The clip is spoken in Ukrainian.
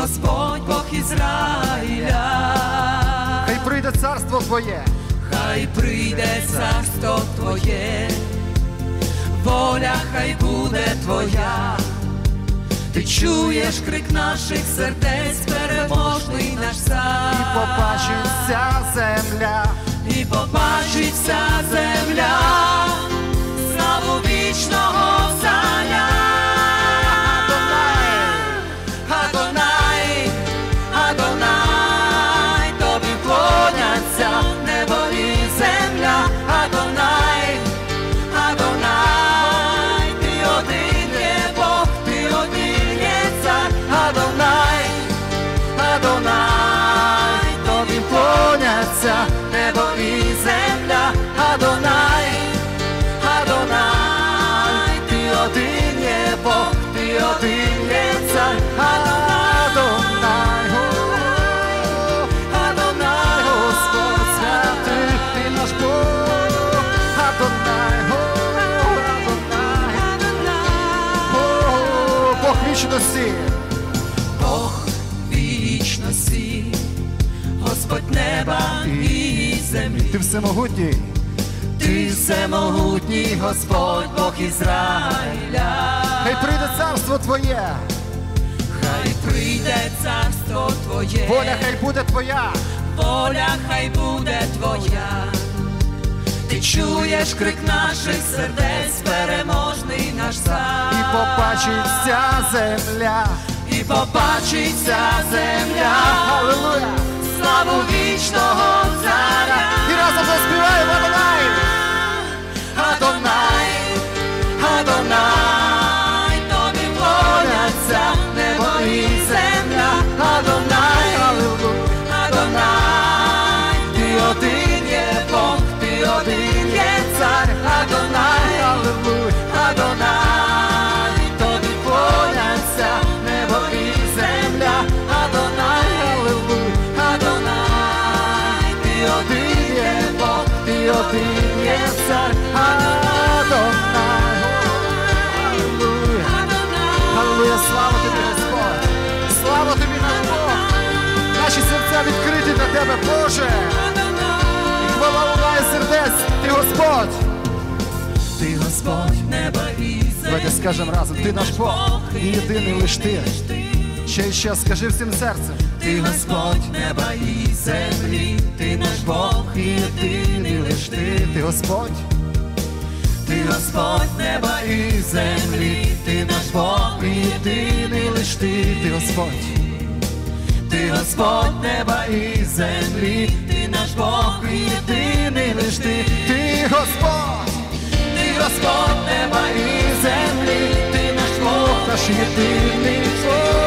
Господь Бог Ізраїля. Хай прийде царство Твоє, Хай прийде царство Твоє, воля хай буде Твоя, ти чуєш крик наших сердець, переможний наш цар. і побачить вся земля. і побачить вся земля, о, Бог вічності. Бог вічності, Господь неба і землі. Ти всемогутній, Ти всемогутній Господь Бог Ізраїля. хай прийде царство Твоє, Хай прийде царство Твоє, воля хай буде Твоя. воля хай буде чуєш крик наших сердець, переможний наш цар. І побачить вся земля. і побачить вся земля. Аллилуйя! Славу вічного царя. І разом заспіваємо серця відкриті для тебе, Боже! І хвала лунає сердець, ти Господь! Ти Господь неба і землі. Давайте скажемо разом, ти наш Бог, і єдиний лиш ти. Ще і ще скажи всім серцем. Ти Господь неба і землі, ти наш Бог і єдиний лиш ти. Ти Господь, Ти Господь неба і землі, ти наш Бог і єдиний лиш ти. ти Господь, Ти Господь неба і землі, ти наш Бог і єдиний лиш ти. ти Господь, Ти Господь неба і землі, ти наш Бог, наш єдиний Бог.